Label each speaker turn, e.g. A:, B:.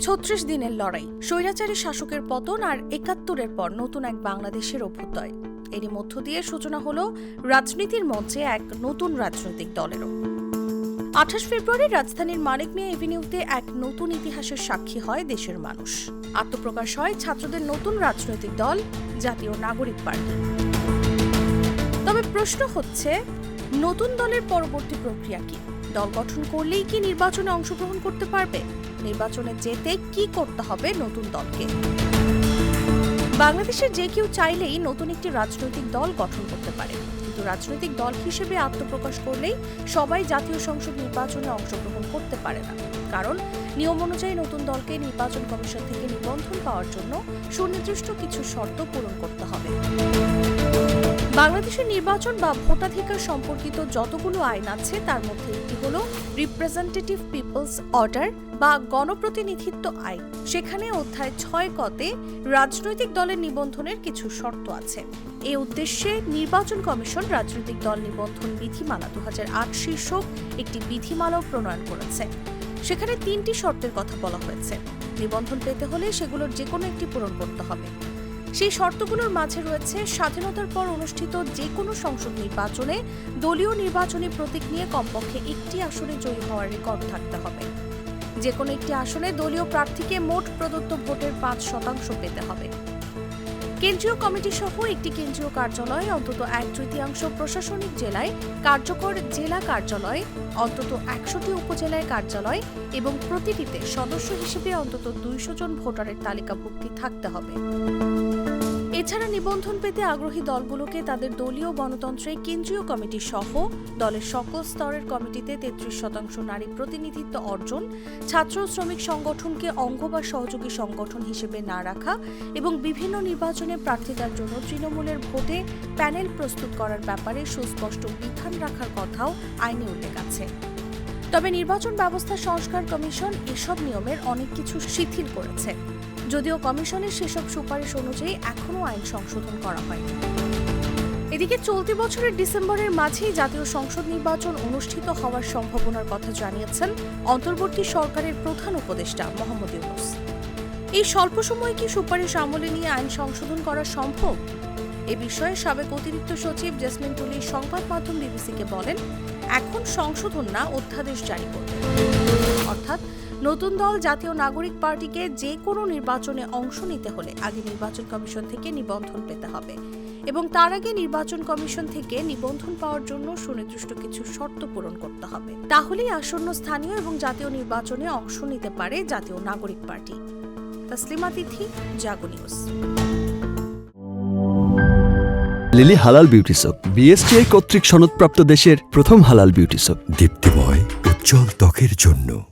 A: ছত্রিশ দিনের লড়াই, স্বৈরাচারী শাসকের পতন আর একাত্তরের পর নতুন এক বাংলাদেশের অভ্যুদয়। এরই মধ্য দিয়ে সূচনা হলো রাজনীতির মঞ্চে এক নতুন রাজনৈতিক দলেরও। আঠাশ ফেব্রুয়ারি রাজধানীর মানিক মিয়া এভিনিউতে এক নতুন ইতিহাসের সাক্ষী হয় দেশের মানুষ। আত্মপ্রকাশ হয় ছাত্রদের নতুন রাজনৈতিক দল, জাতীয় নাগরিক পার্টি। তবে প্রশ্ন হচ্ছে, নতুন দলের পরবর্তী প্রক্রিয়া কি? দল গঠন করলেই কি নির্বাচনে অংশগ্রহণ করতে পারবে? নির্বাচনে যেতে কি করতে হবে নতুন দলকে? বাংলাদেশের যে কেউ চাইলেই নতুন একটি রাজনৈতিক দল গঠন করতে পারে। রাজনৈতিক দল হিসেবে আত্মপ্রকাশ করলেই সবাই জাতীয় সংসদ নির্বাচনে অংশগ্রহণ করতে পারে না। কারণ নিয়ম অনুযায়ী নতুন দলকে নির্বাচন কমিশন থেকে নিবন্ধন পাওয়ার জন্য সুনির্দিষ্ট কিছু শর্ত পূরণ করতে হবে। বাংলাদেশের নির্বাচন বা ভোটাধিকার সম্পর্কিত যতগুলো আইন আছে, তার মধ্যে একটি হল রিপ্রেজেন্টেটিভ পিপলস অর্ডার বা গণপ্রতিনিধিত্ব আইন। সেখানে অধ্যায় ছয় কতে রাজনৈতিক দলের নিবন্ধনের কিছু শর্ত আছে। এ উদ্দেশ্যে নির্বাচন কমিশন রাজনৈতিক দল নিবন্ধন বিধিমালা দু শীর্ষক একটি বিধিমালাও প্রণয়ন করেছে। সেখানে তিনটি শর্তের কথা বলা হয়েছে। নিবন্ধন পেতে হলে সেগুলোর যে কোনো একটি পূরণ করতে হবে। সেই শর্তগুলোর মাঝে রয়েছে স্বাধীনতার পর অনুষ্ঠিত যে কোনো সংসদ নির্বাচনে দলীয় নির্বাচনী প্রতীক নিয়ে কমপক্ষে একটি আসনে জয়ী হওয়ার রেকর্ড থাকতে হবে। যে কোনো একটি আসনে দলীয় প্রার্থীকে মোট প্রদত্ত ভোটের পাঁচ শতাংশ পেতে হবে। কেন্দ্রীয় কমিটি সহ একটি কেন্দ্রীয় কার্যালয়, অন্তত এক তৃতীয়াংশ প্রশাসনিক জেলায় কার্যকর জেলা কার্যালয়, অন্তত একশোটি উপজেলায় কার্যালয় এবং প্রতিটিতে সদস্য হিসেবে অন্তত দুইশো জন ভোটারের তালিকাভুক্তি থাকতে হবে। এছাড়া নিবন্ধন পেতে আগ্রহী দলগুলোকে তাদের দলীয় গণতন্ত্রে কেন্দ্রীয় কমিটি সহ দলের সকল স্তরের কমিটিতে তেত্রিশ শতাংশ নারী প্রতিনিধিত্ব অর্জন, ছাত্র শ্রমিক সংগঠনকে অঙ্গ বা সহযোগী সংগঠন হিসেবে না রাখা এবং বিভিন্ন নির্বাচনে প্রার্থিতার জন্য তৃণমূলের ভোটে প্যানেল প্রস্তুত করার ব্যাপারে সুস্পষ্ট বিধান রাখার কথাও আইনে উল্লেখ আছে। তবে নির্বাচন ব্যবস্থা সংস্কার কমিশন এসব নিয়মের অনেক কিছু শিথিল করেছে। যদিও কমিশনের সেসব সুপারিশ অনুযায়ী এখনও আইন সংশোধন করা হয়নি। এদিকে চলতি বছরের ডিসেম্বরের মাঝেই জাতীয় সংসদ নির্বাচন অনুষ্ঠিত হওয়ার সম্ভাবনার কথা জানিয়েছেন অন্তর্বর্তী সরকারের প্রধান উপদেষ্টা মোহাম্মদ ইউনুস। এই স্বল্প সময়ে কি সুপারিশ আমলে নিয়ে আইন সংশোধন করা সম্ভব? এ বিষয়ে সাবেক অতিরিক্ত সচিব জেসমিন টুলি সংবাদ মাধ্যম বিবিসিকে বলেন এখন সংশোধন না অধ্যাদেশ জারি করবে। অর্থাৎ নতুন দল জাতীয় নাগরিক পার্টিকে যে কোনো নির্বাচনে অংশ নিতে হলে আগে নির্বাচন কমিশন থেকে নিবন্ধন পেতে হবে এবং তার আগে নির্বাচন কমিশন থেকে নিবন্ধন পাওয়ার জন্য সুনির্দিষ্ট কিছু শর্ত পূরণ করতে হবে। তাহলেই আসন্ন স্থানীয় এবং জাতীয় নির্বাচনে অংশ নিতে পারে Jatiya Nagorik party. Taslima Tithi, Jago news.
B: Lily halal beauty soap. BSTI কর্তৃক সনদপ্রাপ্ত দেশের প্রথম হালাল বিউটি সোপ।
C: দীপ্তিময়, উজ্জ্বল ত্বকের জন্য।